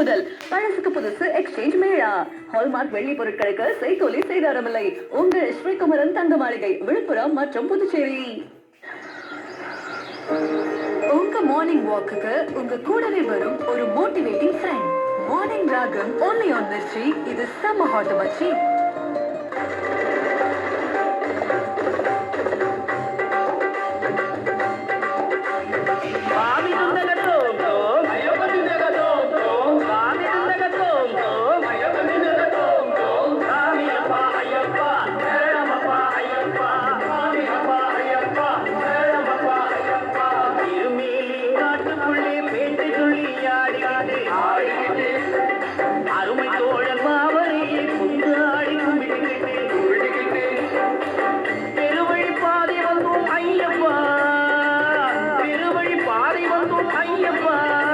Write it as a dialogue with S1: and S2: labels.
S1: முதல் பழசுக்கு புதுசு exchange Mela? Hallmark வெள்ளி பொருட்களுக்கு செய்தொலி செய்தாரமில்லை. உங்கள் ஸ்ரீகுமரன் தங்க மாளிகை விழுப்புரம் மற்றும் புதுச்சேரி. உங்க மார்னிங் வாக்குக்கு உங்க கூடவே வரும் ஒரு மோட்டிவேட்டிங் ஃப்ரெண்ட் மார்னிங் ராகம் ஒன்லி ஆன் மிர்ச்சி இது செம்ம ஹாட் மச்சி.
S2: பாதை வந்தோம்